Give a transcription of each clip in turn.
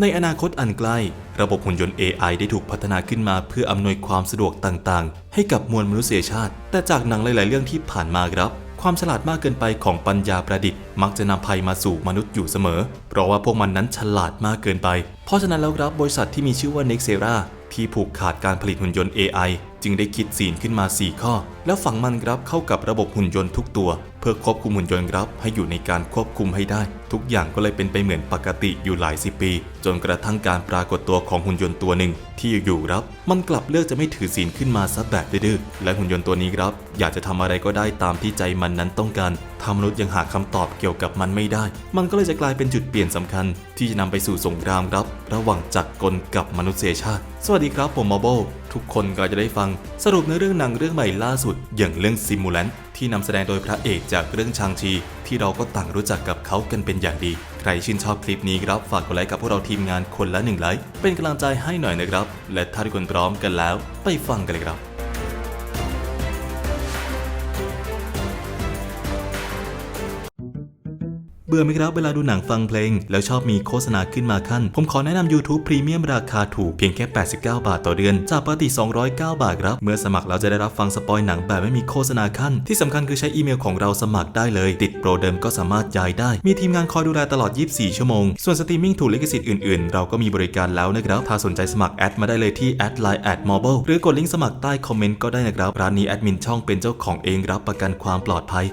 ในอนาคตอันใกล้ ระบบหุ่นยนต์ AI ได้ถูกพัฒนาขึ้นมาเพื่ออำนวยความสะดวกต่างๆ ให้กับมวลมนุษยชาติ แต่จากหนังหลายๆ เรื่องที่ผ่านมาครับ ความฉลาดมากเกินไปของปัญญาประดิษฐ์ มักจะนำภัยมาสู่มนุษย์อยู่เสมอ เพราะว่าพวกมันนั้นฉลาดมากเกินไป เพราะฉะนั้นแล้วครับบริษัทที่มีชื่อว่า Nexera ที่ผูกขาดการผลิตหุ่นยนต์ AI จึงได้คิดศีลขึ้นมา 4 ข้อ แล้วฝังมันครับเข้ากับระบบหุ่นยนต์ทุกตัว เพื่อควบคุมหุ่นยนต์ครับให้อยู่ในการควบคุมให้ได้ทุกอย่างก็เลยเป็นไปเหมือนปกติอยู่หลายสิบปี จนกระทั่งการปรากฏตัวของหุ่นยนต์ตัวหนึ่งที่อยู่ๆครับ มันกลับเลือกจะไม่ถือศีลขึ้นมาซะแบบดื้อและหุ่นยนต์ตัวนี้ครับ อยากจะทำอะไรก็ได้ตามที่ใจมันนั้นต้องการทามนุษย์ยังหาคำตอบเกี่ยวกับมันไม่ได้ มันก็เลยจะกลายเป็นจุดเปลี่ยนสำคัญ ที่จะนำไปสู่สงครามครับ ระหว่างจักรกลกับมนุษยชาติ สวัสดีครับผมมาโบทุกคนก็จะได้ฟัง สรุปในเรื่องหนังเรื่องใหม่ล่าสุด อย่างเรื่องซิมูแลนที่นำแสดงโดยพระเอกจากเรื่องชางชี ที่เราก็ต่างรู้จักกับเขากันเป็นอย่างดี ใครชื่นชอบคลิปนี้ครับ ฝากกดไลค์กับพวกเราทีมงานคนละหนึ่งไลค์ เป็นกำลังใจให้หน่อยนะครับ และถ้าทุกคนพร้อมกันแล้ว ไปฟังกันเลยครับ เบื่อไหมครับเวลาดูหนังฟังเพลง แล้วชอบมีโฆษณาขึ้นมาขั้น ผมขอแนะนำ YouTube Premium ราคาถูกเพียงแค่ 89 บาทต่อเดือน จากปกติ 209 บาทครับ เมื่อสมัครแล้วจะได้รับฟังสปอยหนังแบบไม่มีโฆษณาขั้น ที่สำคัญคือใช้อีเมลของเราสมัครได้เลย ติดโปรเดิมก็สามารถย้ายได้ มีทีมงานคอยดูแลตลอด 24 ชั่วโมง ส่วนสตรีมมิ่งถูกลิขสิทธิ์อื่นๆ เราก็มีบริการแล้วนะครับถ้าสนใจสมัครแอดมาได้เลยที่แอดไลน์แอดมอบหรือกดลิงก์สมัครใต้คอมเมนต์ก็ได้นะครับร้านนี้แอดมินช่องเป็นเจ้าของเองรับประกันความปลอดภัย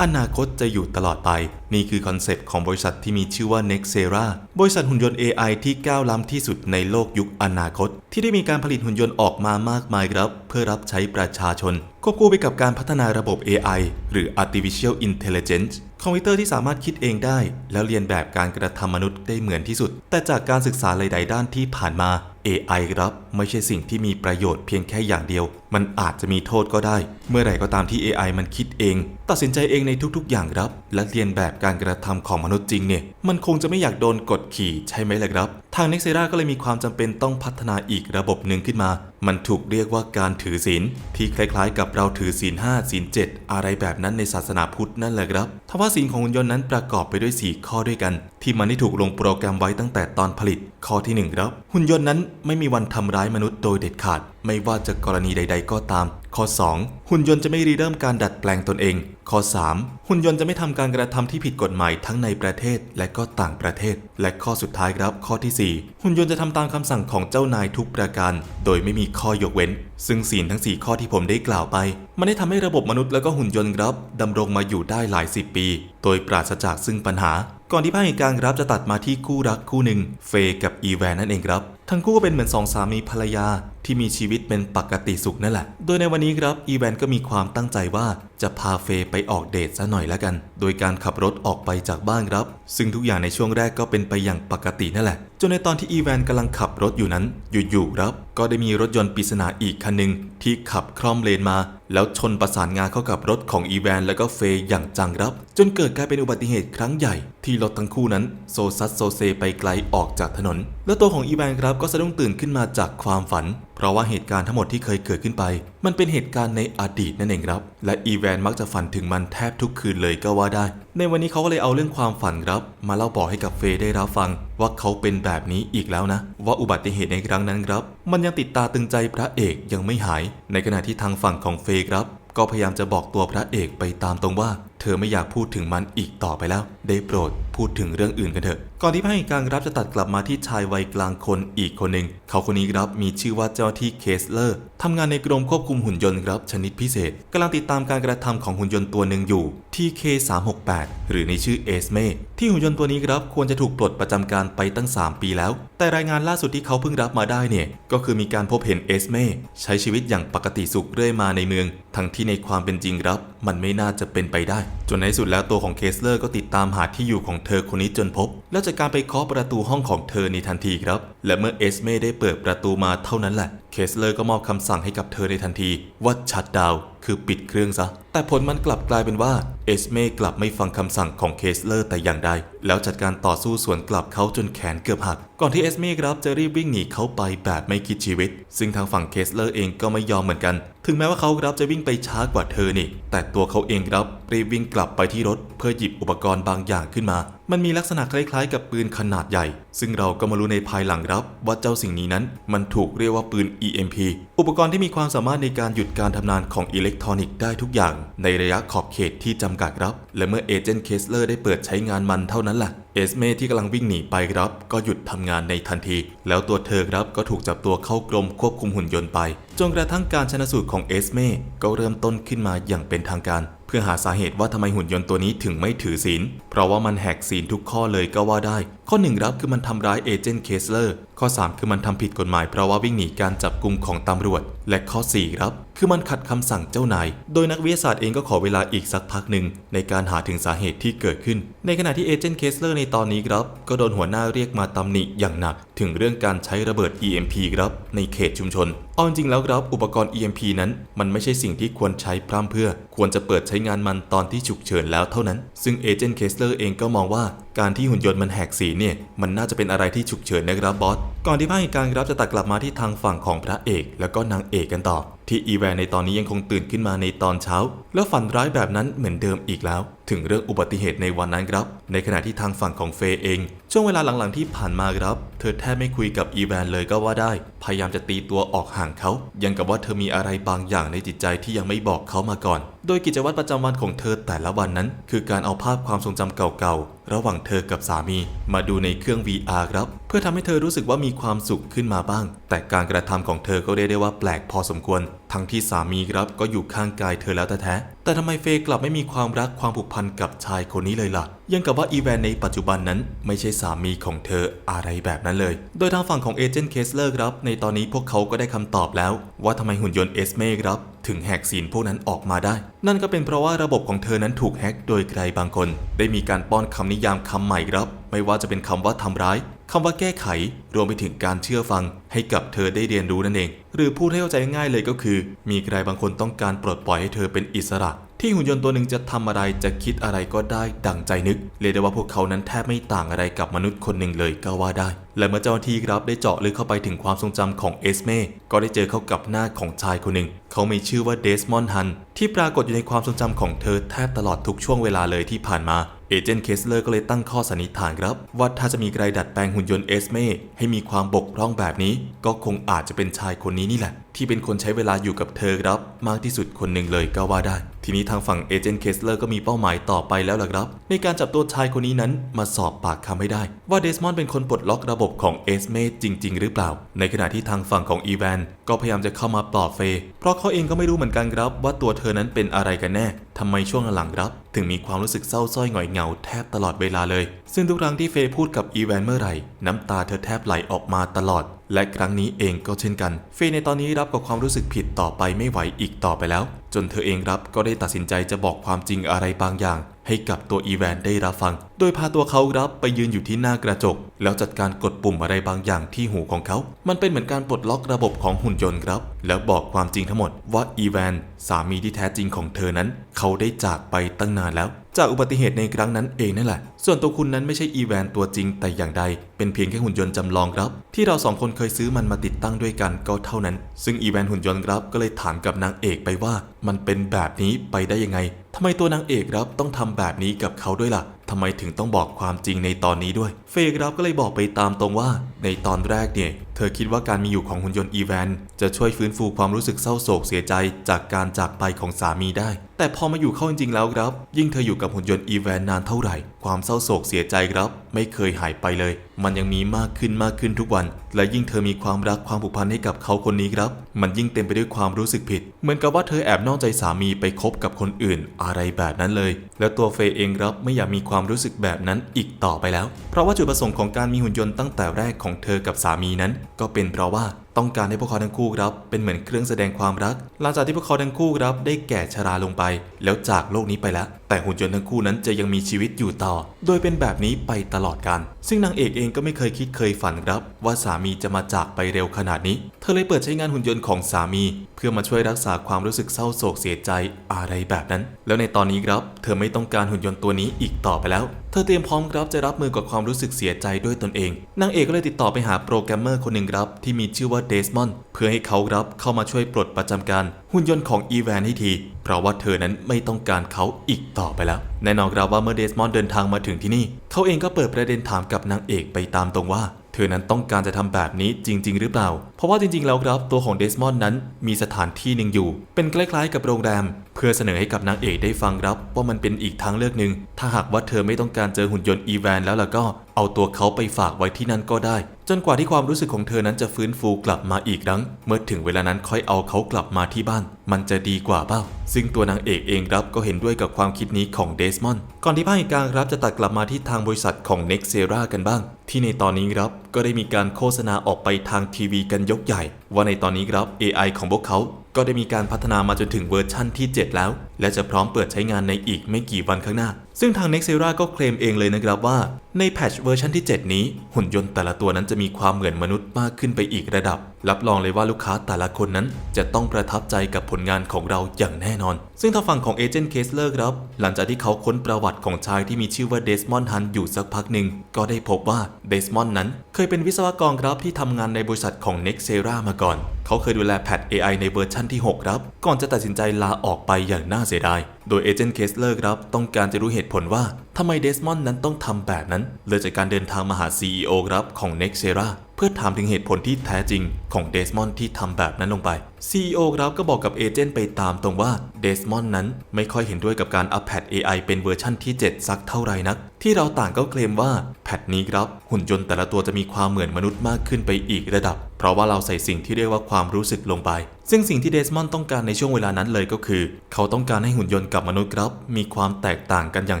อนาคตจะอยู่ตลอดไป นี่คือคอนเซปต์ของบริษัทที่มีชื่อว่า Nexera บริษัทหุ่นยนต์ AI ที่ก้าวล้ำที่สุดในโลกยุคอนาคต ที่ได้มีการผลิตหุ่นยนต์ออกมามากมายครับ เพื่อรับใช้ประชาชน ควบคู่ไปกับการพัฒนาระบบ AI หรือ Artificial Intelligence คอมพิวเตอร์ที่สามารถคิดเองได้ แล้วเรียนแบบการกระทำมนุษย์ได้เหมือนที่สุด แต่จากการศึกษาหลาย ๆ ด้านที่ผ่านมา AI ครับ ไม่ใช่สิ่งที่มีประโยชน์เพียงแค่อย่างเดียว มันอาจจะมีโทษก็ได้ เมื่อไหร่ก็ตามที่ AI มันคิดเอง ตัดสินใจเองในทุกๆ อย่างครับ และเรียนแบบการกระทำของมนุษย์จริงเนี่ยมันคงจะไม่อยากโดนกดขี่ใช่ไหมล่ะครับ ทาง Nexera ก็เลยมีความจำเป็นต้องพัฒนาอีกระบบหนึ่งขึ้นมา มันถูกเรียกว่าการถือศีลที่คล้ายๆ กับเราถือศีล5ศีล7อะไรแบบนั้นในศาสนาพุทธนั่นแหละครับทว่าศีลของหุ่นยนต์นั้นประกอบไปด้วย 4 ข้อด้วยกัน ที่มันได้ถูกลงโปรแกรมไว้ตั้งแต่ตอนผลิต ข้อที่1ครับหุ่นยนต์นั้นไม่มีวันทำร้ายมนุษย์โดยเด็ดขาด ไม่ว่าจะกรณีใดก็ตาม ข้อ 2 หุ่นยนต์จะไม่รีเริ่มการดัดแปลงตนเองข้อ 3 หุ่นยนต์จะไม่ทำการกระทำที่ผิดกฎหมายทั้งในประเทศและก็ต่างประเทศ และข้อสุดท้ายครับ ข้อทีสี่4 หุ่นยนต์จะทำตามคำสั่งของเจ้านายทุกประการ โดยไม่มีข้อยกเว้น ซึ่งศีลทั้ง 4 ข้อที่ผมได้กล่าวไป มันได้ทำให้ระบบมนุษย์และก็หุ่นยนต์ครับดำรงมาอยู่ได้หลายสิบปี โดยปราศจากซึ่งปัญหา ก่อนที่ภาคเหตุการณ์ครับจะตัดมาที่คู่รักคู่หนึ่ง เฟย์กับอีแวนนั่นเองครับทั้งคู่ก็เป็นเหมือนสองสามีภรรยาที่มีชีวิตเป็นปกติสุขนั่นแหละ โดยในวันนี้ครับอีแวนก็มีความตั้งใจว่า จะพาเฟย์ไปออกเดทซะหน่อยละกัน โดยการขับรถออกไปจากบ้านครับ ซึ่งทุกอย่างในช่วงแรกก็เป็นไปอย่างปกตินั่นแหละ จนในตอนที่อีแวนกำลังขับรถอยู่นั้น อยู่ๆครับก็ได้มีรถยนต์ปริศนาอีกคันหนึ่งที่ขับคล่อมเลนมา แล้วชนประสานงาเข้ากับรถของอีแวนและก็เฟย์อย่างจังรับ จนเกิดกลายเป็นอุบัติเหตุครั้งใหญ่ ที่รถทั้งคู่นั้นโซซัสโซเซไปไกลออกจากถนน แล้วตัวของอีแวนครับก็สะดุ้งตื่นขึ้นมาจากความฝัน เพราะว่าเหตุการณ์ทั้งหมดที่เคยเกิดขึ้นไป มันเป็นเหตุการณ์ในอดีตนั่นเองครับ และอีแวนมักจะฝันถึงมันแทบทุกคืนเลยก็ว่าได้ ในวันนี้เขาก็เลยเอาเรื่องความฝันครับ มาเล่าบอกให้กับเฟย์ได้รับฟัง ว่าเขาเป็นแบบนี้อีกแล้วนะ ว่าอุบัติเหตุในครั้งนั้นครับ มันยังติดตาตึงใจพระเอกยังไม่หาย ในขณะที่ทางฝั่งของเฟย์ครับ ก็พยายามจะบอกตัวพระเอกไปตามตรงว่า เธอไม่อยากพูดถึงมันอีกต่อไปแล้ว ได้โปรดพูดถึงเรื่องอื่นกันเถอะ ก่อนที่พระเอกกลางรับจะตัดกลับมาที่ชายวัยกลางคนอีกคนหนึ่ง เขาคนนี้ครับมีชื่อว่าเจ้าที่เคสเลอร์ทำงานในกรมควบคุมหุ่นยนต์ครับชนิดพิเศษกำลังติดตามการกระทำของหุ่นยนต์ตัวหนึ่งอยู่ที่ K368 หรือในชื่อเอสเมที่หุ่นยนต์ตัวนี้ครับควรจะถูกปลดประจำการไปตั้ง 3 ปีแล้ว แต่รายงานล่าสุดที่เขาเพิ่งรับมาได้เนี่ยก็คือมีการพบเห็นเอสเมใช้ชีวิตอย่างปกติสุขเรื่อยมาในเมือง ทั้งที่ในความเป็นจริงครับ มันไม่น่าจะเป็นไปได้ จนในสุดแล้วตัวของเคสเลอร์ก็ติดตามหาที่อยู่ของเธอคนนี้จนพบ แล้วจากการไปเคาะประตูห้องของเธอในทันทีครับ และเมื่อเอสเม่ได้เปิดประตูมาเท่านั้นแหละ เคสเลอร์ก็มอบคำสั่งให้กับเธอในทันทีว่าชัดดาว คือปิดเครื่องซะ แต่ผลมันกลับกลายเป็นว่า เอสเม่กลับไม่ฟังคำสั่งของเคสเลอร์แต่อย่างใด แล้วจัดการต่อสู้สวนกลับเขาจนแขนเกือบหัก ก่อนที่เอสเม่ครับจะรีบวิ่งหนีเขาไปแบบไม่คิดชีวิต ซึ่งทางฝั่งเคสเลอร์เองก็ไม่ยอมเหมือนกัน ถึงแม้ว่าเขาครับจะวิ่งไปช้ากว่าเธอนี่ แต่ตัวเขาเองครับรีบวิ่งกลับไปที่รถ เพื่อหยิบอุปกรณ์บางอย่างขึ้นมา มันมีลักษณะคล้ายๆ กับปืนขนาดใหญ่ ซึ่งเราก็มารู้ในภายหลังครับ ว่าเจ้าสิ่งนี้นั้น มันถูกเรียกว่าปืน EMP อุปกรณ์ที่มีความสามารถในการหยุดการทำงานของอิเล็กทรอนิกส์ได้ทุกอย่าง ในระยะขอบเขตที่จำกัดครับ และเมื่อเอเจนต์เคสเลอร์ได้เปิดใช้งานมันเท่านั้นแหละเอสเมที่กำลังวิ่งหนีไปครับ ก็หยุดทำงานในทันที แล้วตัวเธอครับก็ถูกจับตัวเข้ากรมควบคุมหุ่นยนต์ไปจนกระทั่งการชนะสูตรของเอสเมก็เริ่มต้นขึ้นมาอย่างเป็นทางการ พื่อหาสาเหตุว่าทำไมหุ่นยนต์ตัวนี้ถึงไม่ถือศีล เพราะว่ามันแหกศีลทุกข้อเลยก็ว่าได้ ข้อหนึ่งครับคือมันทำร้ายเอเจนต์เคสเลอร์ข้อ 3 คือมันทำผิดกฎหมายเพราะว่าวิ่งหนีการจับกลุ่มของตำรวจ และข้อ 4 ครับ คือมันขัดคำสั่งเจ้านาย โดยนักวิทยาศาสตร์เองก็ขอเวลาอีกสักพักหนึ่งในการหาถึงสาเหตุที่เกิดขึ้น ในขณะที่เอเจนต์เคสเลอร์ในตอนนี้ครับ ก็โดนหัวหน้าเรียกมาตำหนิอย่างหนัก ถึงเรื่องการใช้ระเบิด EMP ครับในเขตชุมชนเอาจริงแล้วครับอุปกรณ์ EMP นั้นมันไม่ใช่สิ่งที่ควรใช้พร่ำเพื่อ ควรจะเปิดใช้งานมันตอนที่ฉุกเฉินแล้วเท่านั้น ซึ่งเอเจนต์เคสเลอร์เองก็มองว่าการที่หุ่นยนต์มันแหกสีเนี่ยมันน่าจะเป็นอะไรที่ฉุกเฉินนะครับบอส ก่อนที่ภาพเหตุการณ์ครับจะตัดกลับมาที่ทางฝั่งของพระเอก แล้วก็นางเอกกันต่อ ที่อีแวนในตอนนี้ยังคงตื่นขึ้นมาในตอนเช้า แล้วฝันร้ายแบบนั้นเหมือนเดิมอีกแล้ว ถึงเรื่องอุบัติเหตุในวันนั้นครับ ในขณะที่ทางฝั่งของเฟย์เอง ช่วงเวลาหลังๆที่ผ่านมาครับ เธอแทบไม่คุยกับอีแวนเลยก็ว่าได้ พยายามจะตีตัวออกห่างเขายังกับว่าเธอมีอะไรบางอย่างในจิตใจที่ยังไม่บอกเขามาก่อน โดยกิจวัตรประจำวันของเธอแต่ละวันนั้น คือการเอาภาพความทรงจำเก่าๆ ระหว่างเธอกับสามี มาดูในเครื่อง VR ครับ เพื่อทำให้เธอรู้สึกว่ามีความสุขขึ้นมาบ้าง แต่การกระทำของเธอก็เรียกได้ว่าแปลกพอสมควร ทั้งที่สามีครับก็อยู่ข้างกายเธอแล้วแท้ๆ แต่ทำไมเฟย์กลับไม่มีความรักความผูกพันกับชายคนนี้เลยล่ะ ยังกับว่าอีแวนในปัจจุบันนั้นไม่ใช่สามีของเธออะไรแบบนั้นเลย โดยทางฝั่งของเอเจนต์เคสเลอร์ครับในตอนนี้พวกเขาก็ได้คำตอบแล้ว ว่าทำไมหุ่นยนต์เอสเมครับถึงแหกศีลพวกนั้นออกมาได้ นั่นก็เป็นเพราะว่าระบบของเธอนั้นถูกแฮกโดยใครบางคน ได้มีการป้อนคำนิยามคำใหม่ครับ ไม่ว่าจะเป็นคำว่าทำร้าย คำว่าแก้ไขรวมไปถึงการเชื่อฟังให้กับเธอได้เรียนรู้นั่นเอง หรือพูดให้เข้าใจง่ายเลยก็คือ มีใครบางคนต้องการปลดปล่อยให้เธอเป็นอิสระ ที่หุ่นยนต์ตัวหนึ่งจะทำอะไรจะคิดอะไรก็ได้ดังใจนึกเรียกได้ว่าพวกเขานั้นแทบไม่ต่างอะไรกับมนุษย์คนหนึ่งเลยก็ว่าได้ และเมื่อเจ้าหน้าที่ครับได้เจาะลึกเข้าไปถึงความทรงจำของเอสเม่ก็ได้เจอเข้ากับหน้าของชายคนหนึ่งเขามีชื่อว่าเดสมอนด์ฮันที่ปรากฏอยู่ในความทรงจำของเธอแทบตลอดทุกช่วงเวลาเลยที่ผ่านมา เอเจนต์เคสเลอร์ก็เลยตั้งข้อสันนิษฐานครับ ว่าถ้าจะมีใครดัดแปลงหุ่นยนต์เอสเม่ให้มีความบกพร่องแบบนี้ ก็คงอาจจะเป็นชายคนนี้นี่แหละ ที่เป็นคนใช้เวลาอยู่กับเธอครับ มากที่สุดคนหนึ่งเลยก็ว่าได้ทีนี้ทางฝั่งเอเจนต์เคสเลอร์ก็มีเป้าหมายต่อไปแล้วล่ะครับ ในการจับตัวชายคนนี้นั้นมาสอบปากคำให้ได้ ว่าเดสมอนด์เป็นคนปลดล็อกระบบของเอสเมจริง ๆ หรือเปล่า ในขณะที่ทางฝั่งของอีแวนก็พยายามจะเข้ามาปลอบเฟย์เพราะเขาเองก็ไม่รู้เหมือนกันครับ ว่าตัวเธอนั้นเป็นอะไรกันแน่ทำไมช่วงหลังครับ ถึงมีความรู้สึกเศร้าส้อยหงอยเหงาแทบตลอดเวลาเลย ซึ่งทุกครั้งที่เฟย์พูดกับอีแวนเมื่อไหร่ น้ำตาเธอแทบไหลออกมาตลอด และครั้งนี้เองก็เช่นกันเฟย์ในตอนนี้รับกับความรู้สึกผิดต่อไปไม่ไหวอีกต่อไปแล้ว จนเธอเองรับก็ได้ตัดสินใจจะบอกความจริงอะไรบางอย่าง ให้กับตัวอีแวนได้รับฟัง โดยพาตัวเขารับไปยืนอยู่ที่หน้ากระจก แล้วจัดการกดปุ่มอะไรบางอย่างที่หูของเขา มันเป็นเหมือนการปลดล็อกระบบของหุ่นยนต์ครับ แล้วบอกความจริงทั้งหมดว่าอีแวนสามีที่แท้จริงของเธอนั้น เขาได้จากไปตั้งนานแล้ว จากอุบัติเหตุในครั้งนั้นเองนั่นแหละ ส่วนตัวคุณนั้นไม่ใช่อีแวนตัวจริงแต่อย่างใด เป็นเพียงแค่หุ่นยนต์จำลองครับ ที่เราสองคนเคยซื้อมันมาติดตั้งด้วยกันก็เท่านั้น ซึ่งอีแวนหุ่นยนต์ครับก็เลยถามกับนางเอกไปว่า มันเป็นแบบนี้ไปได้ยังไงทำไมตัวนางเอกครับต้องทำแบบนี้กับเขาด้วยล่ะทำไมถึงต้องบอกความจริงในตอนนี้ด้วย เฟย์ครับก็เลยบอกไปตามตรงว่า ในตอนแรกเนี่ย ธอคิดว่าการมีอยู่ของหุ่นยนต์อีแวนจะช่วยฟื้นฟูความรู้สึกเศร้าโศกเสียใจจากการจากไปของสามีได้ แต่พอมาอยู่เข้าจริงๆแล้วครับ ยิ่งเธออยู่กับหุ่นยนต์อีแวนนานเท่าไหร่ความเศร้าโศกเสียใจครับ ไม่เคยหายไปเลย มันยังมีมากขึ้นมากขึ้นทุกวัน และยิ่งเธอมีความรักความผูกพันให้กับเขาคนนี้ครับ มันยิ่งเต็มไปด้วยความรู้สึกผิด เหมือนกับว่าเธอแอบนอกใจสามีไปคบกับคนอื่น อะไรแบบนั้นเลย แล้วตัวเฟย์เองครับไม่อยากมีความรู้สึกแบบนั้นอีกต่อไปแล้ว เพราะว่าจุดประสงค์ของการมีหุ่นยนต์ตั้งแต่แรกของเธอกับสามีนั้น ก็เป็นเพราะว่าต้องการให้พวกเขาทั้งคู่ครับ เป็นเหมือนเครื่องแสดงความรัก หลังจากที่พวกเขาทั้งคู่ครับได้แก่ชราลงไป แล้วจากโลกนี้ไปแล้ว แต่หุ่นยนต์ทั้งคู่นั้นจะยังมีชีวิตอยู่ต่อ โดยเป็นแบบนี้ไปตลอดกัน ซึ่งนางเอกเองก็ไม่เคยคิดเคยฝันครับ ว่าสามีจะมาจากไปเร็วขนาดนี้ เธอเลยเปิดใช้งานหุ่นยนต์ของสามี เพื่อมาช่วยรักษาความรู้สึกเศร้าโศกเสียใจอะไรแบบนั้น แล้วในตอนนี้ครับเธอไม่ต้องการหุ่นยนต์ตัวนี้อีกต่อไปแล้วเธอเตรียมพร้อมครับจะรับมือกับความรู้สึกเสียใจด้วยตนเอง นางเอกก็เลยติดต่อไปหาโปรแกรมเมอร์คนหนึ่งครับที่มีชื่อว่าเดสมอนเพื่อให้เขาครับเข้ามาช่วยปลดประจำการหุ่นยนต์ของอีแวนให้ที เพราะว่าเธอนั้นไม่ต้องการเขาอีกต่อไปแล้ว แน่นอนครับว่าเมื่อเดสมอนเดินทางมาถึงที่นี่ เขาเองก็เปิดประเด็นถามกับนางเอกไปตามตรงว่า เธอนั้นต้องการจะทำแบบนี้จริง ๆ หรือเปล่า เพราะว่าจริง ๆ แล้วครับตัวของเดสมอนนั้นมีสถานที่หนึ่งอยู่ เป็นคล้ายๆ กับโรงแรม เพื่อเสนอให้กับนางเอกได้ฟังครับ ว่ามันเป็นอีกทางเลือกหนึ่งถ้าหากว่าเธอไม่ต้องการเจอหุ่นยนต์อีแวนแล้วล่ะก็เอาตัวเขาไปฝากไว้ที่นั่นก็ได้ จนกว่าที่ความรู้สึกของเธอนั้นจะฟื้นฟูกลับมาอีกครั้ง เมื่อถึงเวลานั้นค่อยเอาเขากลับมาที่บ้าน มันจะดีกว่าเปล่า ซึ่งตัวนางเอกเองครับก็เห็นด้วยกับความคิดนี้ของเดสมอนก่อนที่ภาคเหตุการณ์ครับจะตัดกลับมาที่ทางบริษัทของ n e x t e r a กันบ้าง ที่ในตอนนี้ครับก็ได้มีการโฆษณาออกไปทางทีวีกันยกใหญ่ ว่าในตอนนี้ครับ AI ของพวกเขาก็ได้มีการพัฒนามาจนถึงเวอร์ชั่นที่ 7 แล้ว และจะพร้อมเปิดใช้งานในอีกไม่กี่วันข้างหน้า ซึ่งทาง Nexera ก็เคลมเองเลยนะครับว่า ในแพทช์เวอร์ชันที่ 7 นี้หุ่นยนต์แต่ละตัวนั้นจะมีความเหมือนมนุษย์มากขึ้นไปอีกระดับ รับรองเลยว่าลูกค้าแต่ละคนนั้นจะต้องประทับใจกับผลงานของเราอย่างแน่นอน ซึ่งทางฝั่งของเอเจนต์เคสเลอร์ครับ หลังจากที่เขาค้นประวัติของชายที่มีชื่อว่าเดสมอนด์ฮันอยู่สักพักหนึ่ง ก็ได้พบว่าเดสมอนด์นั้น เคยเป็นวิศวกรครับที่ทำงานในบริษัทของ n e x t e r a มาก่อน เขาเคยดูแลแพท AI ในเวอร์ชั่นที่ 6 ครับ ก่อนจะตัดสินใจลาออกไปอย่างน่าเสียดาย โดยเอเจนต์เคสเลอร์ครับต้องการจะรู้เหตุผลว่า ทำไมเดสมอนด์นั้นต้องทำแบบนั้น เลยจากการเดินทางมาหา CEO ครับของ n e x t e r a เพื่อถามถึงเหตุผลที่แท้จริงของเดสมอนด์ที่ทำแบบนั้นลงไป CEO ครับก็บอกกับเอเจนต์ไปตามตรงว่าเดสมอนด์นั้นไม่ค่อยเห็นด้วยกับการอัปแพท AI เป็นเวอร์ชั่นที่ 7 สักเท่าไหร่นัก ที่เราต่างก็เคลมว่าแพทนี้ครับ หุ่นยนต์แต่ละตัวจะมีความเหมือนมนุษย์มากขึ้นไปอีกระดับ เพราะว่าเราใส่สิ่งที่เรียกว่าความรู้สึกลงไป ซึ่งสิ่งที่เดสมอนด์ต้องการในช่วงเวลานั้นเลยก็คือ เขาต้องการให้หุ่นยนต์กับมนุษย์ครับ มีความแตกต่างกันอย่าง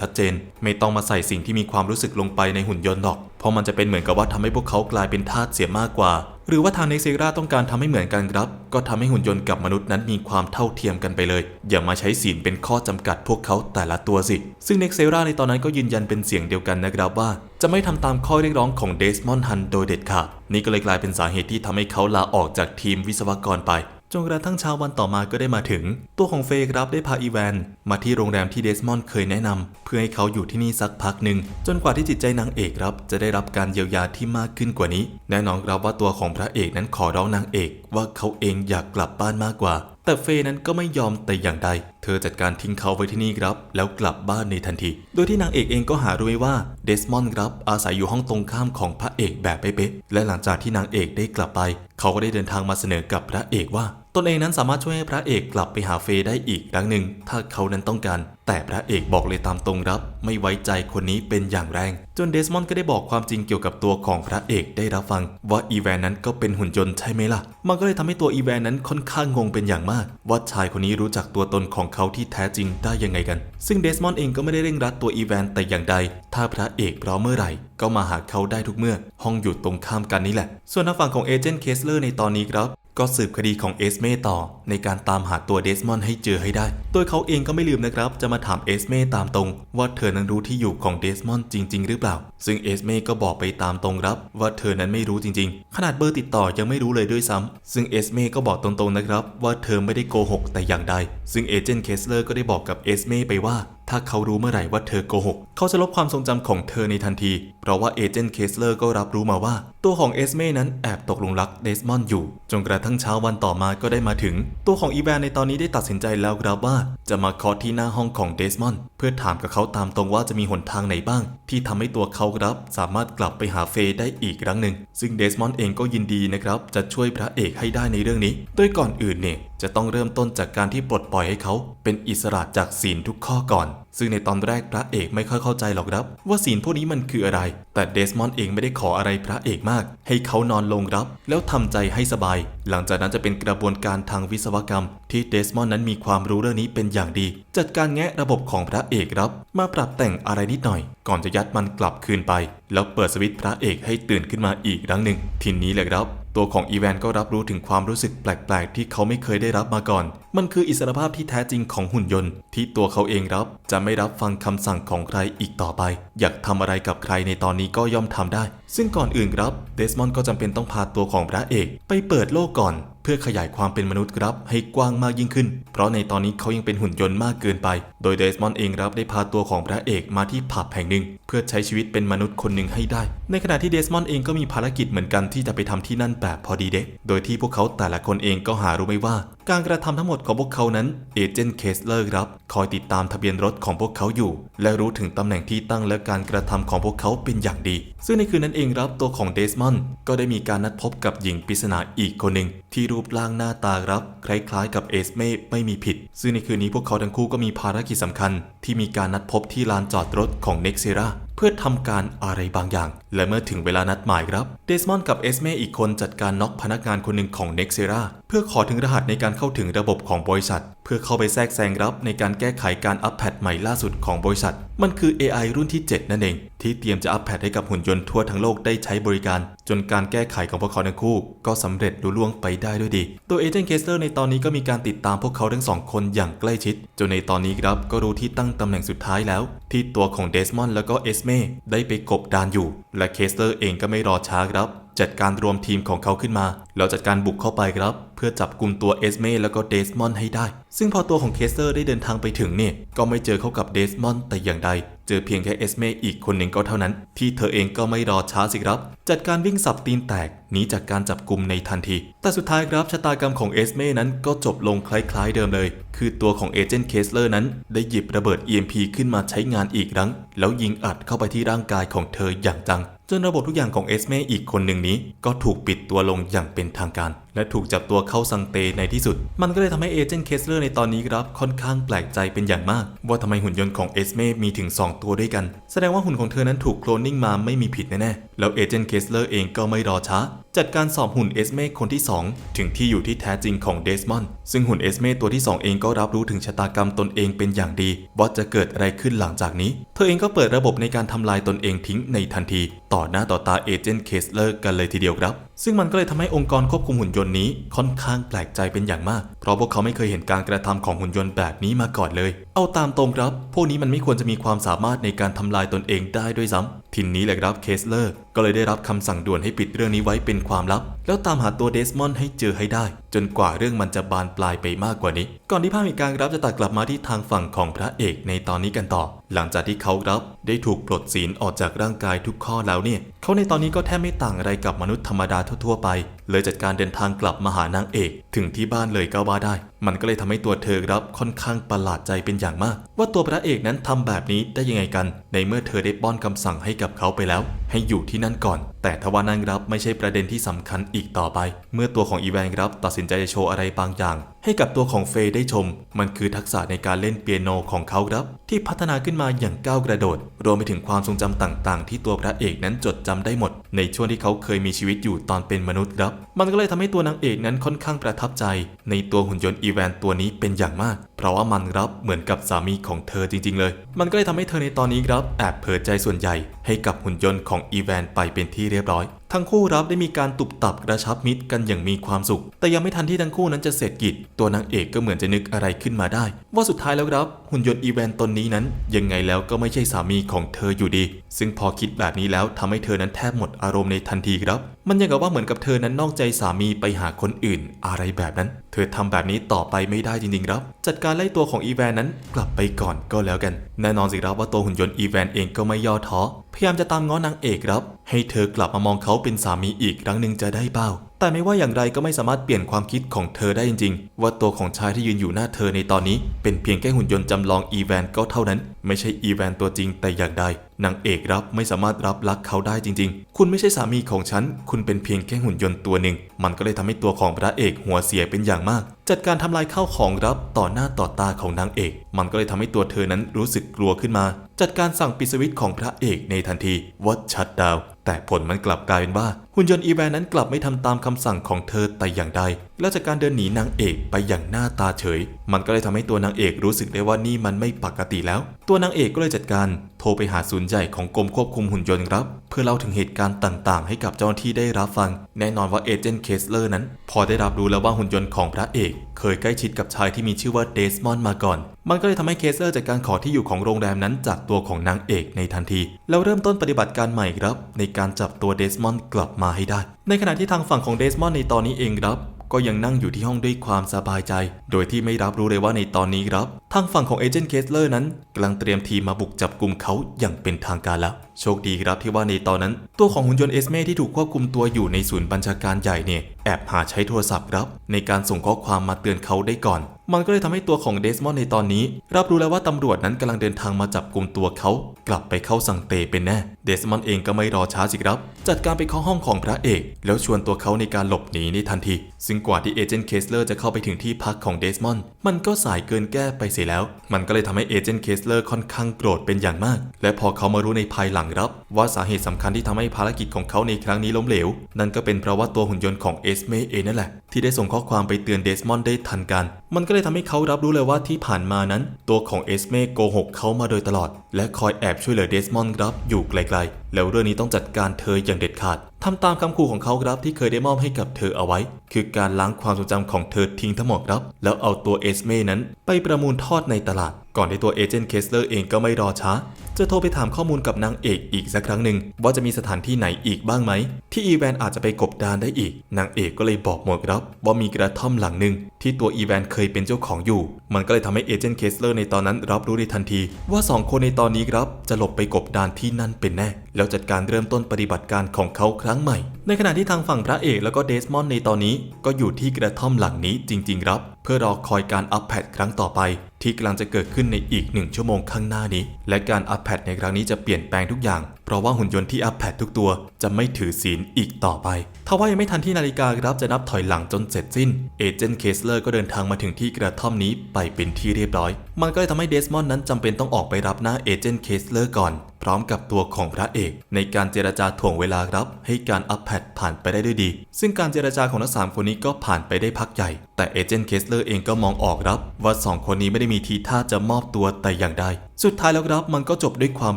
ชัดเจน ไม่ต้องมาใส่สิ่งที่มีความรู้สึกลงไปในหุ่นยนต์หรอก เพราะมันจะเป็นเหมือนกับว่าทำให้พวกเขากลายเป็นทาสเสียมากกว่า หรือว่าทางเนเซราต้องการทำให้เหมือนกันครับ ก็ทำให้หุ่นยนต์กับมนุษย์นั้นมีความเท่าเทียมกันไปเลย อย่ามาใช้ศีลเป็นข้อจำกัดพวกเขาแต่ละตัวสิ ซึ่งเน็กเซราในตอนนั้นก็ยืนยันเป็นเสียงเดียวกันนะครับว่า จะไม่ทำตามข้อเรียกร้องของเดสมอนด์ฮันโดยเด็ดขาด นี่ก็เลยกลายเป็นสาเหตุที่ทำให้เขาลาออกจากทีมวิศวกรไป จนกระทั่งเช้าวันต่อมาก็ได้มาถึง ตัวของเฟย์ครับได้พาอีแวน มาที่โรงแรมที่เดสมอนด์เคยแนะนำเพื่อให้เขาอยู่ที่นี่สักพักหนึ่ง จนกว่าที่จิตใจนางเอกครับจะได้รับการเยียวยาที่มากขึ้นกว่านี้ แน่นอนครับว่าตัวของพระเอกนั้นขอร้องนางเอก ว่าเขาเองอยากกลับบ้านมากกว่า แต่เฟย์นั้นก็ไม่ยอมแต่อย่างใด เธอจัดการทิ้งเขาไว้ที่นี่ครับ แล้วกลับบ้านในทันที โดยที่นางเอกเองก็หารู้ไว้ว่าเดสมอนด์ครับอาศัยอยู่ห้องตรงข้ามของพระเอกแบบเป๊ะๆและหลังจากที่นางเอกได้กลับไป เขาก็ได้เดินทางมาเสนอกับพระเอกว่า ตนเองนั้นสามารถช่วยให้พระเอกกลับไปหาเฟย์ได้อีกครั้งหนึ่ง ถ้าเขานั้นต้องการ แต่พระเอกบอกเลยตามตรงรับ ไม่ไว้ใจคนนี้เป็นอย่างแรง จนเดสมอนด์ก็ได้บอกความจริงเกี่ยวกับตัวของพระเอกได้รับฟัง ว่าอีแวนนั้นก็เป็นหุ่นยนต์ใช่ไหมล่ะ มันก็เลยทำให้ตัวอีแวนนั้นค่อนข้างงงเป็นอย่างมาก ว่าชายคนนี้รู้จักตัวตนของเขาที่แท้จริงได้ยังไงกัน ซึ่งเดสมอนด์เองก็ไม่ได้เร่งรัดตัวอีแวนแต่อย่างใด ถ้าพระเอกพร้อมเมื่อไหร่ก็มาหาเขาได้ทุกเมื่อ ห้องอยู่ตรงข้ามกันนี่แหละ ส่วนทางฝั่งของเอเจนต์เคสเลอร์ในตอนนี้ครับ ก็สืบคดีของเอสเม่ต่อในการตามหาตัวเดสมอนให้เจอให้ได้โดยเขาเองก็ไม่ลืมนะครับ จะมาถามเอสเม่ตามตรง ว่าเธอนั้นรู้ที่อยู่ของเดสมอนจริง ๆ หรือเปล่า ซึ่งเอสเม่ก็บอกไปตามตรงรับ ว่าเธอนั้นไม่รู้จริง ๆ ขนาดเบอร์ติดต่อยังไม่รู้เลยด้วยซ้ำซึ่งเอสเม่ก็บอกตรงๆนะครับ ว่าเธอไม่ได้โกหกแต่อย่างใด ซึ่งเอเจนต์เคสเลอร์ก็ได้บอกกับเอสเม่ไปว่า ถ้าเขารู้เมื่อไหร่ว่าเธอโกหก เขาจะลบความทรงจำของเธอในทันที เพราะว่าเอเจนต์เคสเลอร์ก็รับรู้มาว่า ตัวของเอสเม่นั้นแอบตกลุมรักเดสมอนด์อยู่ จนกระทั่งเช้าวันต่อมาก็ได้มาถึง ตัวของอีแวนในตอนนี้ได้ตัดสินใจแล้วครับว่า จะมาเคาะที่หน้าห้องของเดสมอนด์เพื่อถามกับเขาตามตรงว่าจะมีหนทางไหนบ้าง ที่ทำให้ตัวเขาครับ สามารถกลับไปหาเฟย์ได้อีกครั้งหนึ่งซึ่งเดสมอนด์เองก็ยินดีนะครับจะช่วยพระเอกให้ได้ในเรื่องนี้โดยก่อนอื่นเนี่ยจะต้องเริ่มต้นจากการที่ปลดปล่อยให้เขาเป็นอิสระจากศีลทุกข้อก่อน ซึ่งในตอนแรกพระเอกไม่ค่อยเข้าใจหรอกครับ ว่าศีลพวกนี้มันคืออะไร แต่เดสมอนด์เองไม่ได้ขออะไรพระเอกมาก ให้เขานอนลงรับ แล้วทำใจให้สบาย หลังจากนั้นจะเป็นกระบวนการทางวิศวกรรม ที่เดสมอนด์นั้นมีความรู้เรื่องนี้เป็นอย่างดี จัดการแงะระบบของพระเอกรับ มาปรับแต่งอะไรนิดหน่อย ก่อนจะยัดมันกลับคืนไป แล้วเปิดสวิตช์พระเอกให้ตื่นขึ้นมาอีกครั้งหนึ่งทีนี้แหละครับตัวของอีแวนก็รับรู้ถึงความรู้สึกแปลกๆ ที่เขาไม่เคยได้รับมาก่อน มันคืออิสรภาพที่แท้จริงของหุ่นยนต์ ที่ตัวเขาเองรับจะไม่รับฟังคำสั่งของใครอีกต่อไป อยากทำอะไรกับใครในตอนนี้ก็ย่อมทำได้ ซึ่งก่อนอื่นครับ เดสมอนด์ก็จำเป็นต้องพาตัวของพระเอก ไปเปิดโลกก่อน เพื่อขยายความเป็นมนุษย์ครับให้กว้างมากยิ่งขึ้น เพราะในตอนนี้เขายังเป็นหุ่นยนต์มากเกินไป โดยเดสมอนด์เองครับได้พาตัวของพระเอกมาที่ผับแห่งหนึ่ง เพื่อใช้ชีวิตเป็นมนุษย์คนหนึ่งให้ได้ ในขณะที่เดสมอนด์เองก็มีภารกิจเหมือนกันที่จะไปทำที่นั่นแบบพอดีเด็ก โดยที่พวกเขาแต่ละคนเองก็หารู้ไม่ว่า การกระทำทั้งหมดของพวกเขานั้นเอเจนต์เคสเลอร์ครับ คอยติดตามทะเบียนรถของพวกเขาอยู่ และรู้ถึงตำแหน่งที่ตั้งและการกระทำของพวกเขาเป็นอย่างดี ซึ่งในคืนนั้นเองครับตัวของเดสมอนด์ก็ได้มีการนัดพบกับหญิงปริศนาอีกคนหนึ่งที่รูปร่างหน้าตาครับ คล้ายๆ กับเอสเม่ไม่มีผิด ซึ่งในคืนนี้พวกเขาทั้งคู่ก็มีภารกิจสำคัญ ที่มีการนัดพบที่ลานจอดรถของเน็กเซราเพื่อทำการอะไรบางอย่าง และเมื่อถึงเวลานัดหมายครับ เดสมอนด์กับเอสเม่อีกคนจัดการน็อกพนักงานคนหนึ่งของเน็กเซราเพื่อขอถึงรหัสในการเข้าถึงระบบของบริษัท เพื่อเข้าไปแทรกแซงรับในการแก้ไขการอัปเดตใหม่ล่าสุดของบริษัท มันคือ AI รุ่นที่ 7 นั่นเอง ที่เตรียมจะอัปเดตให้กับหุ่นยนต์ทั่วทั้งโลกได้ใช้บริการ จนการแก้ไขของพวกเขาทั้งคู่ ก็สำเร็จลุล่วงไปได้ด้วยดี ตัวเอเจนต์เคสเลอร์ในตอนนี้ก็มีการติดตามพวกเขาทั้งสองคนอย่างใกล้ชิด จนในตอนนี้ครับก็รู้ที่ตั้งตำแหน่งสุดท้ายแล้ว ที่ตัวของเดสมอนด์แล้วก็เอสเม่ได้ไปกบดานอยู่ และเคสเลอร์เองก็ไม่รอช้าครับ จัดการรวมทีมของเขาขึ้นมา แล้วจัดการบุกเข้าไปครับ เพื่อจับกลุ่มตัวเอสเม่แล้วก็เดสมอนให้ได้ ซึ่งพอตัวของเคสเตอร์ได้เดินทางไปถึงเนี่ย ก็ไม่เจอเข้ากับเดสมอนแต่อย่างใด เจอเพียงแค่เอสเม่อีกคนหนึ่งก็เท่านั้น ที่เธอเองก็ไม่รอช้าสิครับ จัดการวิ่งสับตีนแตกหนีจากการจับกลุ่มในทันที แต่สุดท้ายครับชะตากรรมของเอสเมนั้นก็จบลงคล้ายๆเดิมเลย คือตัวของเอเจนต์เคสเลอร์นั้นได้หยิบระเบิด EMP ขึ้นมาใช้งานอีกครั้ง แล้วยิงอัดเข้าไปที่ร่างกายของเธออย่างจัง จนระบบทุกอย่างของเอสเม่อีกคนหนึ่งนี้ก็ถูกปิดตัวลงอย่างเป็นทางการ และถูกจับตัวเข้าสังเตในที่สุด มันก็เลยทำให้เอเจนต์เคสเลอร์ในตอนนี้ครับค่อนข้างแปลกใจเป็นอย่างมาก ว่าทำไมหุ่นยนต์ของเอสเม่มีถึง 2 ตัวด้วยกัน แสดงว่าหุ่นของเธอนั้นถูกโคลนนิ่งมาไม่มีผิดแน่ๆ แล้วเอเจนต์เคสเลอร์เองก็ไม่รอช้า จัดการสอบหุ่นเอสเม่คนที่ 2 ถึงที่อยู่ที่แท้จริงของเดสมอนด์ซึ่งหุ่นเอสเม่ตัวที่ 2 เองก็รับรู้ถึงชะตากรรมตนเองเป็นอย่างดีว่าจะเกิดอะไรขึ้นหลังจากนี้ เธอเองก็เปิดระบบในการทำลายตนเองทิ้งในทันที ต่อหน้าต่อตาเอเจนต์เคสเลอร์กันเลยทีเดียวครับซึ่งมันก็เลยทำให้องค์กรควบคุมหุ่นยนต์นี้ค่อนข้างแปลกใจเป็นอย่างมาก เพราะพวกเขาไม่เคยเห็นการกระทำของหุ่นยนต์แบบนี้มาก่อนเลย เอาตามตรงครับ พวกนี้มันไม่ควรจะมีความสามารถในการทำลายตนเองได้ด้วยซ้ำ ทีนี้แหละครับเคสเลอร์ก็เลยได้รับคำสั่งด่วนให้ปิดเรื่องนี้ไว้เป็นความลับ แล้วตามหาตัวเดสมอนด์ให้เจอให้ได้ จนกว่าเรื่องมันจะบานปลายไปมากกว่านี้ ก่อนที่ภาพเหตุการณ์ครับจะตัดกลับมาที่ทางฝั่งของพระเอกในตอนนี้กันต่อ หลังจากที่เขาครับได้ถูกปลดศีลออกจากร่างกายทุกข้อแล้วเนี่ยเขาในตอนนี้ก็แทบไม่ต่างอะไรกับมนุษย์ธรรมดาทั่วๆไป เลยจัดการเดินทางกลับมาหานางเอก ถึงที่บ้านเลยก็ว่าได้ มันก็เลยทำให้ตัวเธอครับค่อนข้างประหลาดใจเป็นอย่างมาก ว่าตัวพระเอกนั้นทำแบบนี้ได้ยังไงกัน ในเมื่อเธอได้ป้อนคำสั่งให้กับกับเขาไปแล้ว ให้อยู่ที่นั่นก่อน แต่ทว่านั่นรับไม่ใช่ประเด็นที่สำคัญอีกต่อไป เมื่อตัวของอีแวนรับตัดสินใจจะโชว์อะไรบางอย่าง ให้กับตัวของเฟย์ได้ชม มันคือทักษะในการเล่นเปียโนของเขาครับ ที่พัฒนาขึ้นมาอย่างก้าวกระโดด รวมไปถึงความทรงจำต่าง ๆ ที่ตัวพระเอกนั้นจดจำได้หมด ในช่วงที่เขาเคยมีชีวิตอยู่ตอนเป็นมนุษย์ครับ มันก็เลยทำให้ตัวนางเอกนั้นค่อนข้างประทับใจ ในตัวหุ่นยนต์อีแวนตัวนี้เป็นอย่างมาก เพราะว่ามันรับเหมือนกับสามีของเธอจริง ๆ เลย มันก็เลยทำให้เธอในตอนนี้ครับแอบเผยใจส่วนใหญ่ ให้กับหุ่นยนต์ของอีแวนไปเป็นที่เรียบร้อย ทั้งคู่รับได้มีการตุบตับกระชับมิตรกันอย่างมีความสุข แต่ยังไม่ทันที่ทั้งคู่นั้นจะเสร็จกิจ ตัวนางเอกก็เหมือนจะนึกอะไรขึ้นมาได้ ว่าสุดท้ายแล้วครับ หุ่นยนต์อีแวนตนนี้นั้น ยังไงแล้วก็ไม่ใช่สามีของเธออยู่ดี ซึ่งพอคิดแบบนี้แล้วทำให้เธอนั้นแทบหมดอารมณ์ในทันทีครับ มันยังกับว่าเหมือนกับเธอนั้นนอกใจสามีไปหาคนอื่น อะไรแบบนั้น เธอทำแบบนี้ต่อไปไม่ได้จริงๆครับ จัดการไล่ตัวของอีแวนนั้นกลับไปก่อนก็แล้วกัน แน่นอนสิครับว่าตัวหุ่นยนต์อีแวนเองก็ไม่ย่อท้อ พยายามจะตามง้อนางเอกครับ ให้เธอกลับมามองเขาเป็นสามีอีกครั้งหนึ่งจะได้เป้าแต่ไม่ว่าอย่างไรก็ไม่สามารถเปลี่ยนความคิดของเธอได้จริง ๆ ว่าตัวของชายที่ยืนอยู่หน้าเธอในตอนนี้ เป็นเพียงแค่หุ่นยนต์จำลองอีแวนก็เท่านั้น ไม่ใช่อีแวนตัวจริงแต่อย่างใดนางเอกรับไม่สามารถรับรักเขาได้จริง ๆ คุณไม่ใช่สามีของฉัน คุณเป็นเพียงแค่หุ่นยนต์ตัวหนึ่ง มันก็เลยทำให้ตัวของพระเอกหัวเสียเป็นอย่างมาก จัดการทำลายข้าวของรับต่อหน้าต่อตาของนางเอก มันก็เลยทำให้ตัวเธอนั้นรู้สึกกลัวขึ้นมา จัดการสั่งปิดสวิตช์ของพระเอกในทันทีวัดชัดดาว แต่ผลมันกลับกลายเป็นว่า หุ่นยนต์อีแวนนั้นกลับไม่ทำตามคำสั่งของเธอแต่อย่างใด และจากการเดินหนีนางเอกไปอย่างหน้าตาเฉย มันก็เลยทำให้ตัวนางเอกรู้สึกได้ว่านี่มันไม่ปกติแล้ว ตัวนางเอกก็เลยจัดการโทรไปหาศูนย์ใหญ่ของกรมควบคุมหุ่นยนต์ครับ เพื่อเล่าถึงเหตุการณ์ต่างๆ ให้กับเจ้าหน้าที่ได้รับฟัง แน่นอนว่าเอเจนต์เคสเลอร์นั้น พอได้รับรู้แล้วว่าหุ่นยนต์ของพระเอก เคยใกล้ชิดกับชายที่มีชื่อว่าเดสมอนด์มาก่อน มันก็เลยทำให้เคสเลอร์จากการขอที่อยู่ของโรงแรมนั้นจากตัวของนางเอกในทันที แล้วเริ่มต้นปฏิบัติการใหม่ครับในการจับตัวเดสมอนด์กลับมาให้ได้ ในขณะที่ทางฝั่งของเดสมอนด์ในตอนนี้เองครับ ก็ยังนั่งอยู่ที่ห้องด้วยความสบายใจ โดยที่ไม่รับรู้เลยว่าในตอนนี้ครับ ทางฝั่งของเอเจนต์เคสเลอร์นั้นกำลังเตรียมทีมมาบุกจับกลุ่มเขาอย่างเป็นทางการแล้วโชคดีครับที่ว่าในตอนนั้น ตัวของหุ่นยนต์เอสเมที่ถูกควบคุมตัวอยู่ในศูนย์บัญชาการใหญ่เนี่ยแอบหาใช้โทรศัพท์ครับ ในการส่งข้อความมาเตือนเขาได้ก่อน มันก็เลยทำให้ตัวของเดสมอนในตอนนี้ รับรู้แล้วว่าตำรวจนั้นกำลังเดินทางมาจับกลุ่มตัวเขา กลับไปเข้าสังเตเป็นแน่ เดสมอนเองก็ไม่รอช้าสิครับ จัดการไปเข้าห้องของพระเอก แล้วชวนตัวเขาในการหลบหนีในทันที ซึ่งกว่าที่เอเจนต์เคสเลอร์จะเข้าไปถึงที่พักของเดสมอนมันก็สายเกินแก้ไปเสียแล้ว มันก็เลยทำให้เอเจนต์เคสเลอร์ค่อนข้างโกรธเป็นอย่างมาก และพอเขามารู้ในภายหลังครับ ว่าสาเหตุสำคัญที่ทำให้ภารกิจของเขาในครั้งนี้ล้มเหลว นั่นก็เป็นเพราะว่าตัวหุ่นยนต์ของเอสเมเองนั่นแหละ ที่ได้ส่งข้อความไปเตือนเดสมอนด์ได้ทันการ มันก็เลยทำให้เขารับรู้เลยว่าที่ผ่านมานั้น ตัวของเอสเมโกหกเขามาโดยตลอด และคอยแอบช่วยเหลือเดสมอนด์ครับอยู่ไกลๆ แล้วเรื่องนี้ต้องจัดการเธออย่างเด็ดขาดทำตามคำขู่ของเขาครับที่เคยได้มอบให้กับเธอเอาไว้ คือการล้างความทรงจำของเธอทิ้งทั้งหมดครับ แล้วเอาตัวเอสเมนั้น ไปประมูลทอดในตลาด ก่อนที่ตัวเอเจนต์เคสเลอร์เองก็ไม่รอช้า จะโทรไปถามข้อมูลกับนางเอกอีกสักครั้งหนึ่งว่าจะมีสถานที่ไหนอีกบ้างไหม ที่อีแวนอาจจะไปกบดานได้อีก นางเอกก็เลยบอกหมดครับว่ามีกระท่อมหลังหนึ่งที่ตัวอีแวนเคยเป็นเจ้าของอยู่ มันก็เลยทำให้เอเจนต์เคสเลอร์ในตอนนั้นรับรู้ในทันที ว่าสองคนในตอนนี้ครับจะหลบไปกบดานที่นั่นเป็นแน่ แล้วจัดการเริ่มต้นปฏิบัติการของเขาครั้งใหม่ ในขณะที่ทางฝั่งพระเอกแล้วก็เดสมอนด์ในตอนนี้ ก็อยู่ที่กระท่อมหลังนี้จริง ๆ ครับ เพื่อรอคอยการอัปแพดครั้งต่อไป ที่กำลังจะเกิดขึ้นในอีกหนึ่งชั่วโมงข้างหน้านี้ และการอัปแพดในครั้งนี้จะเปลี่ยนแปลงทุกอย่าง เพราะว่าหุ่นยนต์ที่อัปแพดทุกตัวจะไม่ถือศีลอีกต่อไปทว่ายังไม่ทันที่นาฬิกาครับจะนับถอยหลังจนเสร็จสิ้น เอเจนต์เคสเลอร์ก็เดินทางมาถึงที่กระท่อมนี้ไปเป็นที่เรียบร้อย มันก็เลยทำให้เดสมอนด์นั้นจำเป็นต้องออกไปรับหน้าเอเจนต์เคสเลอร์ก่อน พร้อมกับตัวของพระเอก ในการเจรจาถ่วงเวลาครับ ให้การอัปแพดผ่านไปได้ด้วยดี ซึ่งการเจรจาของทั้งสามคนนี้ก็ผ่านไปได้พักใหญ่ แต่เอเจนต์เคสเลอร์เองก็มองออกครับ ว่าสองคนนี้ไม่ได้มีทีท่าจะมอบตัวแต่อย่างใด สุดท้ายแล้วครับมันก็จบด้วยความ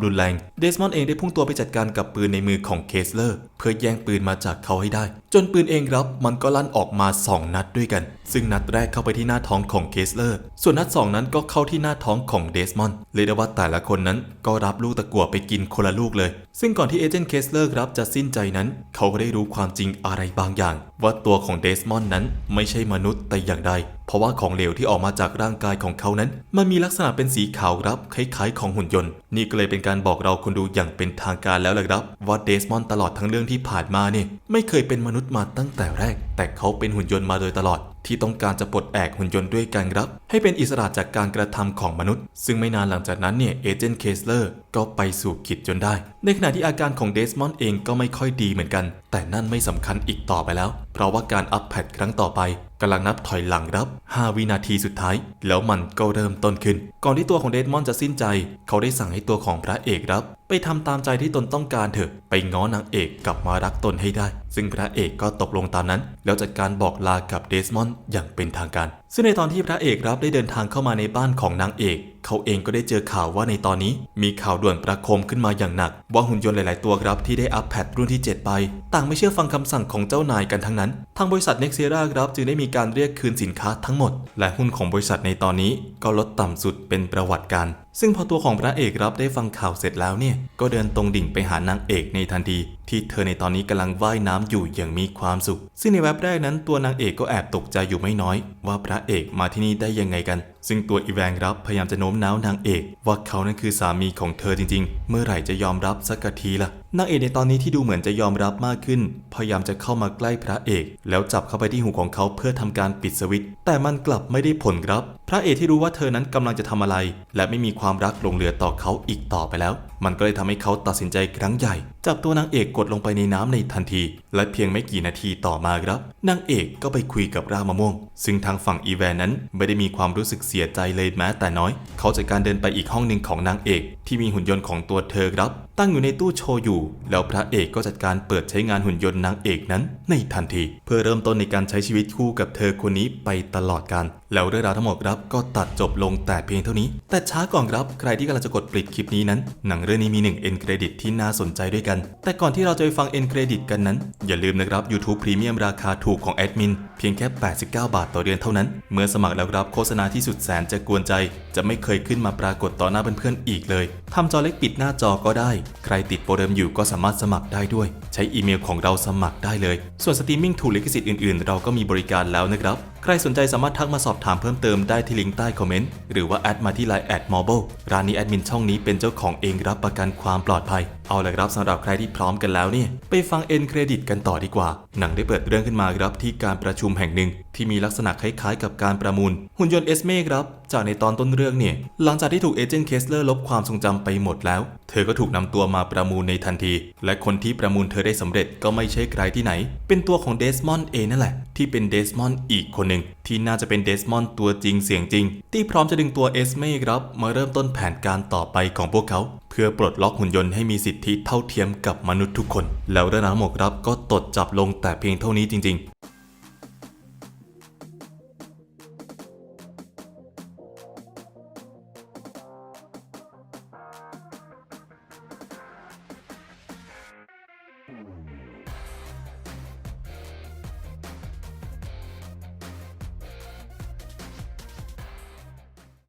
รุนแรง เดสมอนด์เองได้พุ่งตัวไปจัดการกับปืนในมือของเคสเลอร์เพื่อแย่งปืนมาจากเขาให้ได้ จนปืนเองครับมันก็ลั่นออกมา 2 นัดด้วยกัน ซึ่งนัดแรกเข้าไปที่หน้าท้องของเคสเลอร์ ส่วนนัด 2 นั้นก็เข้าที่หน้าท้องของเดสมอนด์เลยได้ว่าแต่ละคนนั้นก็รับลูกตะกั่วไปกินคนละลูกเลย ซึ่งก่อนที่เอเจนต์เคสเลอร์ครับจะสิ้นใจนั้น เขาก็ได้รู้ความจริงอะไรบางอย่าง ว่าตัวของเดสมอนด์นั้นไม่ใช่มนุษย์แต่อย่างใดเพราะว่าของเหลวที่ออกมาจากร่างกายของเขานั้น มันมีลักษณะเป็นสีขาวครับคล้ายๆ ของหุ่นยนต์ นี่ก็เลยเป็นการบอกเราคนดูอย่างเป็นทางการแล้วแหละครับว่าเดสมอนตลอดทั้งเรื่องที่ผ่านมาเนี่ยไม่เคยเป็นมนุษย์มาตั้งแต่แรก แต่เขาเป็นหุ่นยนต์มาโดยตลอด ที่ต้องการจะปลดแอกหุ่นยนต์ด้วยกันครับ ให้เป็นอิสระจากการกระทำของมนุษย์ ซึ่งไม่นานหลังจากนั้นเนี่ยเอเจนต์เคสเลอร์ก็ไปสู่กิจจนได้ ในขณะที่อาการของเดสมอนด์เองก็ไม่ค่อยดีเหมือนกัน แต่นั่นไม่สำคัญอีกต่อไปแล้ว เพราะว่าการอัปแพดครั้งต่อไปกำลังนับถอยหลังรับ 5 วินาทีสุดท้าย แล้วมันก็เริ่มต้นขึ้น ก่อนที่ตัวของเดสมอนด์จะสิ้นใจ เขาได้สั่งให้ตัวของพระเอกรับ ไปทำตามใจที่ตนต้องการเถอะ ไปง้อนางเอกกลับมารักตนให้ได้ ซึ่งพระเอกก็ตกลงตามนั้น แล้วจัดการบอกลากับเดสมอนด์อย่างเป็นทางการซึ่งในตอนที่พระเอกรับได้เดินทางเข้ามาในบ้านของนางเอก เขาเองก็ได้เจอข่าวว่าในตอนนี้ มีข่าวด่วนประโคมขึ้นมาอย่างหนัก ว่าหุ่นยนต์หลาย ๆ ตัวครับที่ได้อัปแพดรุ่นที่ 7 ไป ต่างไม่เชื่อฟังคำสั่งของเจ้านายกันทั้งนั้น ทางบริษัทเน็กเซราครับจึงได้มีการเรียกคืนสินค้าทั้งหมด และหุ้นของบริษัทในตอนนี้ก็ลดต่ำสุดเป็นประวัติการซึ่งพอตัวของพระเอกรับได้ฟังข่าวเสร็จแล้วเนี่ย ก็เดินตรงดิ่งไปหานางเอกในทันที ที่เธอในตอนนี้กำลังว่ายน้ำอยู่อย่างมีความสุข ซึ่งในแวบแรกนั้นตัวนางเอกก็แอบตกใจอยู่ไม่น้อย ว่าพระเอกมาที่นี่ได้ยังไงกัน ซึ่งตัวอีแวนครับพยายามจะโน้มน้าวนางเอก ว่าเขานั้นคือสามีของเธอจริงๆ เมื่อไหร่จะยอมรับสักทีล่ะนางเอกในตอนนี้ที่ดูเหมือนจะยอมรับมากขึ้น พยายามจะเข้ามาใกล้พระเอก แล้วจับเข้าไปที่หูของเขาเพื่อทำการปิดสวิตช์แต่มันกลับไม่ได้ผลครับ พระเอกที่รู้ว่าเธอนั้นกำลังจะทำอะไร และไม่มีความรักหลงเหลือต่อเขาอีกต่อไปแล้ว มันก็เลยทำให้เขาตัดสินใจครั้งใหญ่ จับตัวนางเอกกดลงไปในน้ำในทันที และเพียงไม่กี่นาทีต่อมาครับนางเอกก็ไปคุยกับรามะม่วง ซึ่งทางฝั่งอีแวนนั้นไม่ได้มีความรู้สึกเสียียใจเลยแม้แต่น้อย เขาจัดการเดินไปอีกห้องหนึ่งของนางเอก ที่มีหุ่นยนต์ของตัวเธอครับ ตั้งอยู่ในตู้โชว์อยู่ แล้วพระเอกก็จัดการเปิดใช้งานหุ่นยนต์นางเอกนั้น ในทันที เพื่อเริ่มต้นในการใช้ชีวิตคู่กับเธอคนนี้ไปตลอดกาลแล้วเรื่องราวทั้งหมดครับก็ตัดจบลงแต่เพียงเท่านี้ แต่ช้าก่อนครับ ใครที่กำลังจะกดปิดคลิปนี้นั้น หนังเรื่องนี้มีหนึ่งเอ็นเครดิตที่น่าสนใจด้วยกัน แต่ก่อนที่เราจะไปฟังเอ็นเครดิตกันนั้น อย่าลืมนะครับ YouTube Premium ราคาถูกของแอดมินเพียงแค่ 89 บาทต่อเดือนเท่านั้น เมื่อสมัครแล้วรับโฆษณาที่สุดแสนจะกวนใจ จะไม่เคยขึ้นมาปรากฏต่อหน้าเพื่อนๆอีกเลยทำจอเล็กปิดหน้าจอก็ได้ ใครติดโปรเดิมอยู่ก็สามารถสมัครได้ด้วย ใช้อีเมลของเราสมัครได้เลย ส่วนสตรีมมิ่งถูกลิขสิทธิ์อื่นๆ เราก็มีบริการแล้วนะครับ ครสนใจสามารถทักมาสอบถามเพิ่มเติมได้ที่ลิงก์ใต้คอมเมนต์ หรือว่าแอดมาที่ไลน์แอดมอ b ร้านนี้แอดมินช่องนี้เป็นเจ้าของเองรับประกันความปลอดภัย เอาละครับสำหรับใครที่พร้อมกันแล้วเนี่ย ไปฟังเอ็นเครดิตกันต่อดีกว่า หนังได้เปิดเรื่องขึ้นมาครับที่การประชุมแห่งหนึ่ง ที่มีลักษณะคล้ายๆ กับการประมูล หุ่นยนต์เอสเมครับจากในตอนต้นเรื่องเนี่ยหลังจากที่ถูกเอเจนต์เคสเลอร์ลบความทรงจำไปหมดแล้วเธอก็ถูกนำตัวมาประมูลในทันที และคนที่ประมูลเธอได้สำเร็จก็ไม่ใช่ใครที่ไหน เป็นตัวของเดสมอนด์เองนั่นแหละ ที่เป็นเดสมอนด์อีกคนหนึ่ง ที่น่าจะเป็นเดสมอนตัวจริงเสียงจริง ที่พร้อมจะดึงตัวเอสเมครับ มาเริ่มต้นแผนการต่อไปของพวกเขา เพื่อปลดล็อกหุ่นยนต์ให้มีสิทธิเท่าเทียมกับมนุษย์ทุกคน แล้วเรื่องราวหมดครับก็ตดจับลงแต่เพียงเท่านี้จริง ๆ